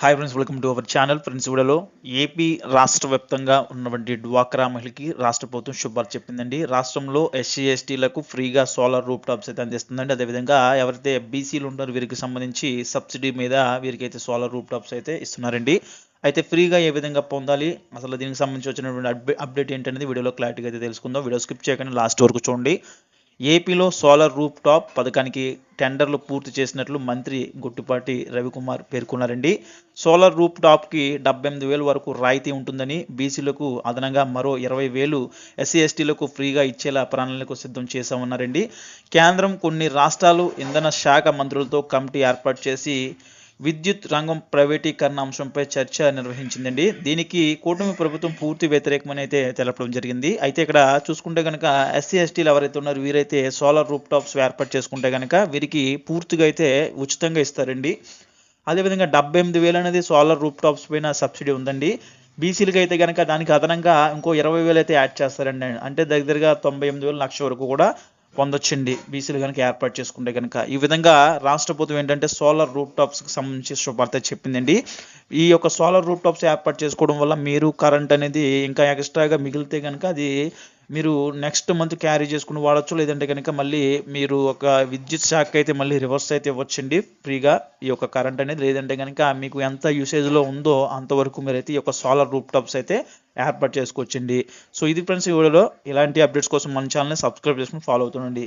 Hi friends welcome to our channel friends వీడియోలో AP రాష్ట్ర వ్యాప్తంగా ఉన్నటువంటి డ్వాక్రా మహిళకి రాష్ట్ర ప్రభుత్వం శుభార్త చెప్పిందండి. రాష్ట్రంలో ఎస్సీ ఎస్టీలకు ఫ్రీగా సోలార్ రూప్ టాప్స్ అయితే అందిస్తుందండి. అదేవిధంగా ఎవరైతే బీసీలు ఉంటారో వీరికి సంబంధించి సబ్సిడీ మీద వీరికి అయితే సోలార్ రూప్ టాప్స్ అయితే ఇస్తున్నారండి. అయితే ఫ్రీగా ఏ విధంగా పొందాలి? అసలు దీనికి సంబంధించి వచ్చినటువంటి అప్డే- అప్డేట్ ఏంటనేది వీడియోలో క్లారిటీగా అయితే తెలుసుకుందాం. వీడియో స్కిప్ చేయకుండా లాస్ట్ వరకు చూడండి. ఏపీలో సోలార్ రూప్ టాప్ పథకానికి టెండర్లు పూర్తి చేసినట్లు మంత్రి గుట్టిపాటి రవికుమార్ పేర్కొన్నారండి. సోలార్ రూప్ టాప్కి డెబ్బై ఎనిమిది వేలు వరకు రాయితీ ఉంటుందని బీసీలకు అదనంగా మరో ఇరవై వేలు ఎస్సీ ఎస్టీలకు ఫ్రీగా ఇచ్చేలా ప్రణాళిక సిద్ధం చేశామన్నారండి. కేంద్రం కొన్ని రాష్ట్రాలు ఇంధన శాఖ మంత్రులతో కమిటీ ఏర్పాటు చేసి విద్యుత్ రంగం ప్రైవేటీకరణ అంశంపై చర్చ నిర్వహించిందండి. దీనికి కూటమి ప్రభుత్వం పూర్తి వ్యతిరేకమని అయితే తెలపడం జరిగింది. అయితే ఇక్కడ చూసుకుంటే కనుక ఎస్సీ ఎస్టీలు ఎవరైతే ఉన్నారో వీరైతే సోలార్ రూప్ టాప్స్ ఏర్పాటు చేసుకుంటే కనుక వీరికి పూర్తిగా అయితే ఉచితంగా ఇస్తారండి. అదేవిధంగా డెబ్బై ఎనిమిది వేలు అనేది సోలార్ రూప్ టాప్స్ పైన సబ్సిడీ ఉందండి. బీసీలకి అయితే కనుక దానికి అదనంగా ఇంకో ఇరవై వేలు అయితే యాడ్ చేస్తారండి. అంటే దగ్గరగా తొంభై ఎనిమిది వేలు లక్ష వరకు కూడా పొందొచ్చండి. బీసీలు కనుక ఏర్పాటు చేసుకుంటే కనుక ఈ విధంగా రాష్ట్ర ప్రభుత్వం ఏంటంటే సోలార్ రూప్ టాప్స్కి సంబంధించి శుభార్త చెప్పిందండి. ఈ యొక్క సోలార్ రూప్ టాప్స్ ఏర్పాటు చేసుకోవడం వల్ల మీరు కరెంట్ అనేది ఇంకా ఎక్స్ట్రాగా మిగిలితే కనుక అది మీరు నెక్స్ట్ మంత్ క్యారీ చేసుకుని వాడచ్చు. లేదంటే కనుక మళ్ళీ మీరు ఒక విద్యుత్ శాఖ అయితే మళ్ళీ రివర్స్ అయితే ఇవ్వచ్చండి. ఫ్రీగా ఈ యొక్క కరెంట్ అనేది. లేదంటే కనుక మీకు ఎంత యూసేజ్లో ఉందో అంతవరకు మీరైతే ఈ యొక్క సోలార్ రూప్ టాప్స్ అయితే ఏర్పాటు చేసుకోవచ్చండి. సో ఇది ఫ్రెండ్స్ ఈ వీడియోలో. ఇలాంటి అప్డేట్స్ కోసం మన ఛానల్ని సబ్స్క్రైబ్ చేసుకుని ఫాలో అవుతుండండి.